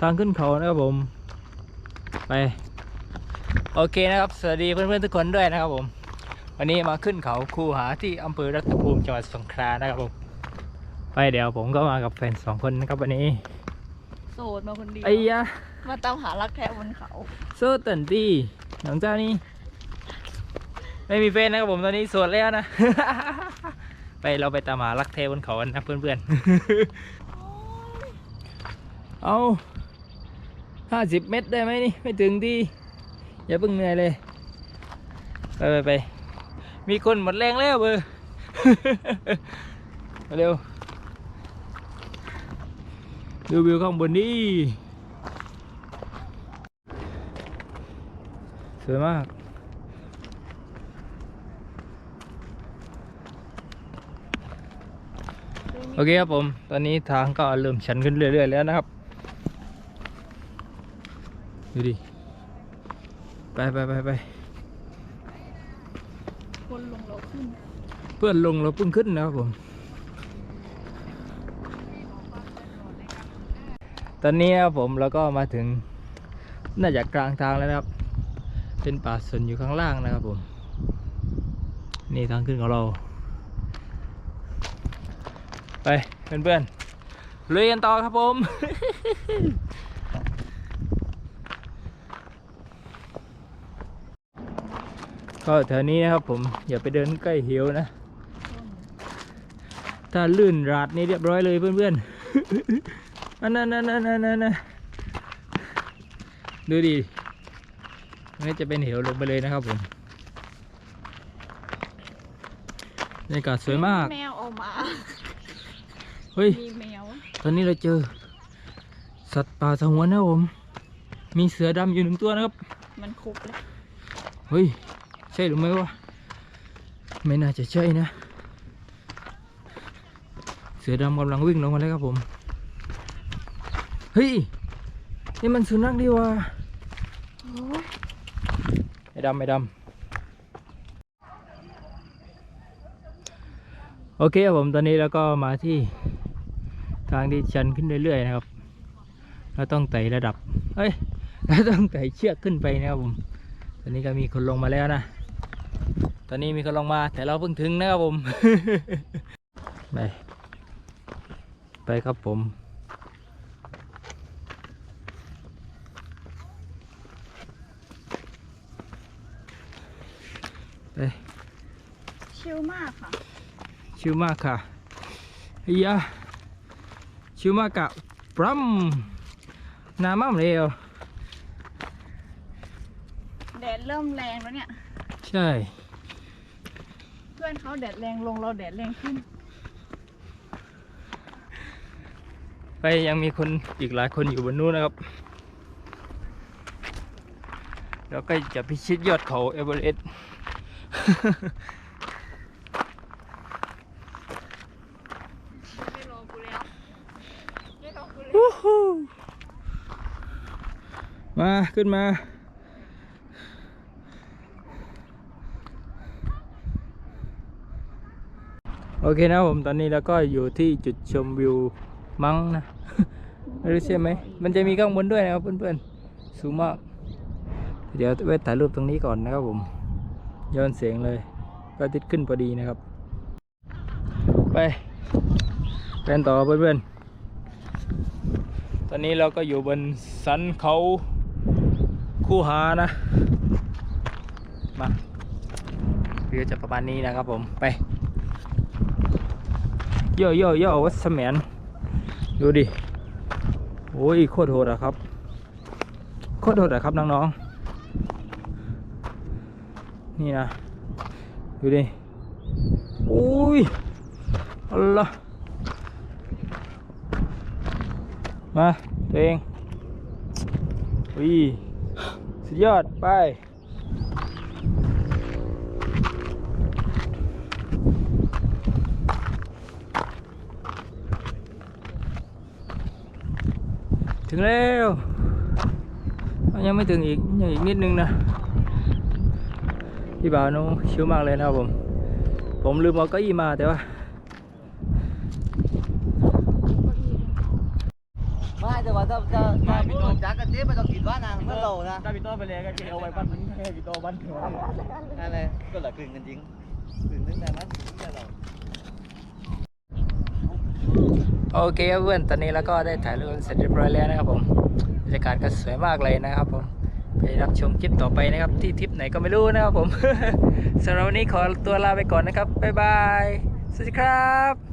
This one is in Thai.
ทางขึ้นเขานะครับผมไปโอเคนะครับ สวัสดีเพื่อนๆทุกคนด้วยนะครับผม วันนี้มาขึ้นเขาคูหาที่อำเภอรัตภูมิจังหวัดสงขลานะครับผมไปเดี๋ยวผมก็มากับแฟนสองคนนะครับวันนี้โสดมาคนเดียวไอ้ยะมาตามหารักแท้บนเขาโซตันดีหลังจากนี้ไม่มีแฟนนะครับผมตอนนี้โสดแล้วนะ ไปเราไปตามหารักแท้บนเขากันนะเพื่อนๆเอา ห้าสิบเมตรได้ไหมนี่ ไม่ถึงที่ อย่าเพิ่งเหนื่อยเลย ไปไปไปมีคนหมดแรงแล้วเบอร์เร็ว ดูวิวข้างบนนี่ สวยมากโอเคครับผม ตอนนี้ทางก็เริ่มชันขึ้นเรื่อยๆแล้วนะครับ ดูดิ ไปไปไปไปคนลงเราขึ้น เพื่อนลงเราเพิ่งขึ้นนะครับผม ตอนนี้นะครับผมเราก็มาถึง น่าจะกลางทางแล้วนะครับ เป็นป่าสนอยู่ข้างล่างนะครับผม นี่ทางขึ้นของเรา ไปเพื่อนๆลุยกันต่อครับผม ก็แถวนี้นะครับผมอย่าไปเดินใกล้เหวนะ ถ้าลื่นราดนี่เรียบร้อยเลยเพื่อนๆอันนั้นนั่นนั่นนั่นนั่นดูดินี่จะเป็นเหวลงไปเลยนะครับผมบรรยากาศสวยมาก แมวออกมา เฮ้ย มีแมว ตอนนี้เราเจอ สัตว์ป่าสงวนนะครับผม มีเสือดำอยู่หนึ่งตัวนะครับ มันคุกเลย เฮ้ยใช่หรือไม่วะไม่น่าจะใช่นะ เสือดำกำลังวิ่งลงมาแล้วครับผม เฮ้ย นี่มันสุนัขดีว่ะไอ้ดำไอ้ดำโอเคครับผมตอนนี้เราก็มาที่ทางที่ชันขึ้นเรื่อยๆนะครับ เราต้องไต่ระดับเฮ้ย เราต้องไต่เชือกขึ้นไปนะครับผม ตอนนี้ก็มีคนลงมาแล้วนะ ตอนนี้มีคนลงมาแต่เราเพิ่งถึงนะครับผม ไปไปครับผม ไปชิลมากค่ะ ชิวมากค่ะเฮียชิวมากกะพรัมน้ำมั่มเร็วแดดเริ่มแรงแล้วเนี่ย ใช่ เพื่อนเขาแดดแรงลงเราแดดแรงขึ้น ไปยังมีคนอีกหลายคนอยู่บนนู้นนะครับ แล้วก็จะพิชิตยอดเขาเอเวอเรสต์ไม่รอกูแล้วไม่รอกูแล้ววู้ฮู้มา ขึ้นมา อเคนะครับผมตอนนี้เราก็อยู่ที่จุดชมวิวมั้งนะไม่รู้ใช่ไหมมันจะมีข้างบนด้วยนะครับเพื่อนๆสูงมาก เดี๋ยวไว้ถ่ายรูปตรงนี้ก่อนนะครับผมย้อนเสียงเลยพระอาทิตย์ขึ้นพอดีนะครับ ไปกันต่อเพื่อนๆตอนนี้เราก็อยู่บนสันเขาคู่หานะมาวิวจะประมาณนี้นะครับผมไป โยโย่โย่วัดเมียนดูดิโอ้ยโคตรโหดอะครับ โคตรโหดอะครับน้องๆนี่นะ ดูดิโอ้ยอัลละมาตัวเองอุ้ยสุดยอด ไป งแล้วยังไม่ถึงอีกยังอีกนิดนึงนะพี่บ่าวนูชิวมากเลยนะครับผม ผมลืมเอาเก้าอี้มาแต่ว่าไม่แต่แต่ว่าถ้าถ้าถ้าพูดจากกันเจ๊ไม่ต้องกินว่านะเมื่อเรานะถ้าพี่โต้ไปเลยก็คือเอาไว้ปั้นให้พี่โต้ปั้นหัวนั่นเลยก็เหลือกลึงกันจริงกลึงนึงได้มั้ยได้เรา โอเคครับเพื่อนตอนนี้เราก็ได้ถ่ายรูปเสร็จเรียบร้อยแล้วนะครับผมบรรยากาศก็สวยมากเลยนะครับผมไปรับชมคลิปต่อไปนะครับ ที่ทริปไหนก็ไม่รู้นะครับผมสำหรับวันนี้ขอตัวลาไปก่อนนะครับบ๊ายบายสวัสดีครับ